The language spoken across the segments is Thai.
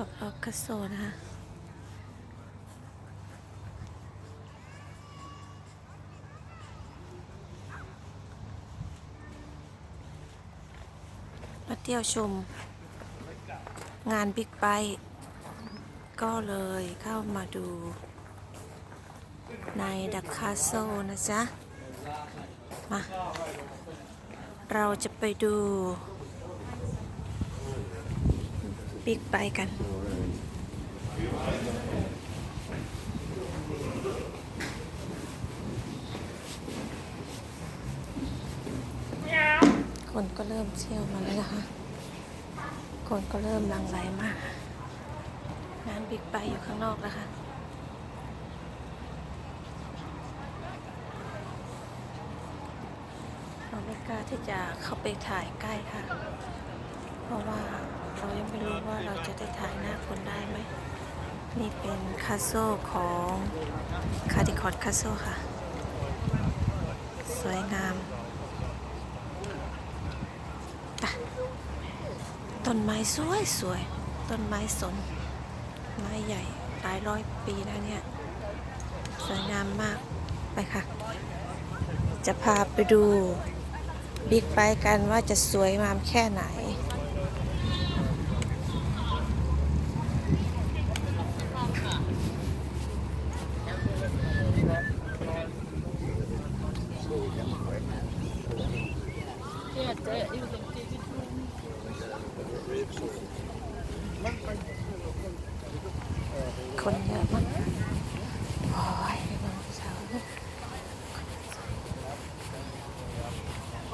รอบๆคาโซนะคะมาเที่ยวชม งานบิ๊กไบก็เลยเข้ามาดูในดักคาโซนะจ๊ะ มา เราจะไปดู บิ๊กไบค์กัน คนก็เริ่มเที่ยวมาแล้วนะคะ คนก็เริ่มลังไหลมากงานบิ๊กไบค์อยู่ข้างนอกแล้วค่ะเราไม่กล้าที่จะเข้าไปถ่ายใกล้ค่ะ เพราะว่าเรายังไม่รู้ว่าเรา จะได้ถ่ายหน้าคนได้ไหม นี่เป็นคาโซของคาร์ดิคอร์ดคาโซค่ะ สวยงามต้นไม้สวยสวย ต้นไม้สน ไม้ใหญ่หลายร้อยปีแล้วเนี่ย สวยงามมาก ไปค่ะ จะพาไปดูบิ๊กไบค์กันว่าจะสวยงามแค่ไหน คนเยอะมากโอ้ยไปเบิ่งผู้สาว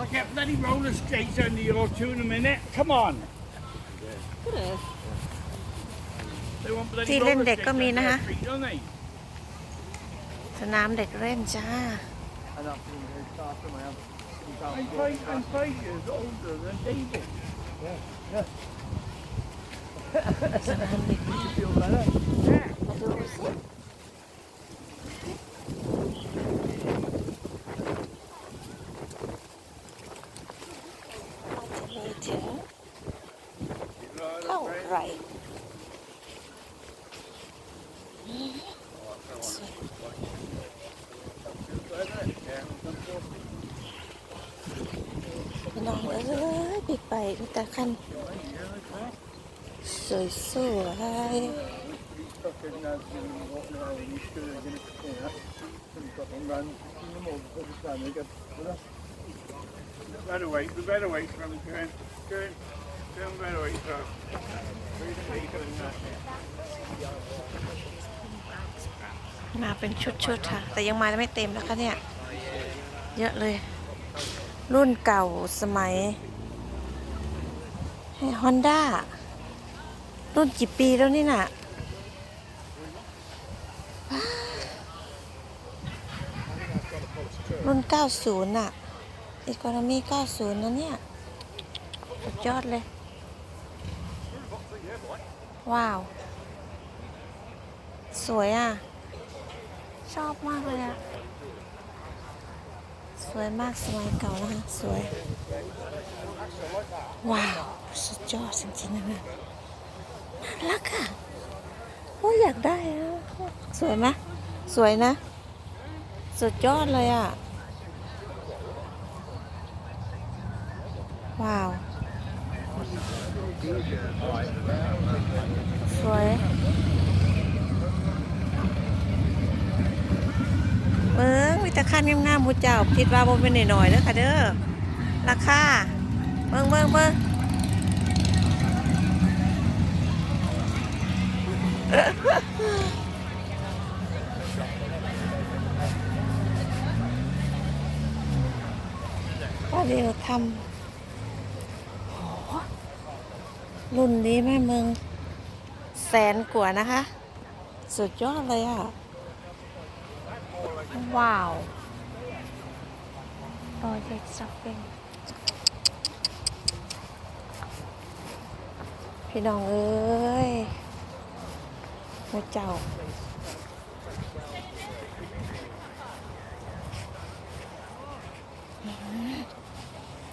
I get bloody roller skates under your two in a minute. Come on. They want bloody ที่เล่น roller เด็กก็ skates มี on นะ their คะ feet, don't they? สนามเด็กเล่นจ้า I'm five, I'm five years older than David. สนามเด็ก Feel better? Yeah. มาดูสิจะมีถึงเท่าไหร่สวยพี่น้องเอ้ยบิ๊ก ไปมีแต่ขั้นสวยสวยมาเป็นชุดๆค่ะ แต่ยังมาไม่เต็มแล้วคะเนี่ย เยอะเลย รุ่นเก่าสมัย ฮอนด้ารุ่นกี่ปีแล้วนี่น่ะรุ่น 90น่ะอีโคโนมี90 นะเนี่ยสุดยอดเลย ว้าว สวยอะ ชอบมากเลยอะ สวยมากสมัยเก่านะคะสวย ว้าว สุดยอดจริงๆนะเนี่ยน่ารักอะโอ้ยอยากได้อะสวยไหมสวยนะ สุดยอดเลยอะว้าว สวย เบิ้งมีแต่คันงามๆหมูเจ้าคิดว่าบ่เป็นหน่อยๆเด้อค่ะเด้อราคาเบิ้งเบิ้งเบิ้งว่าเดี๋ยวทำโหรุ่นนี้แม่เมืองแสนกว่านะคะ สุดยอดเลยอะ ว้าวโปรเจกต์ช้อปปิ้งพี่น้องเอ้ยพระเจ้า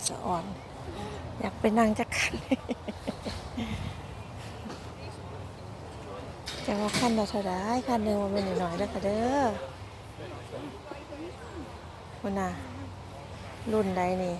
สะอ่อน อยากไปนั่งจักคันแต่ว่าขั้นละเท่าไรขั้นหนึ่งว่าเป็นหน่อยๆแล้วค่ะเด้อ วันน่ะ รุ่นใดนี่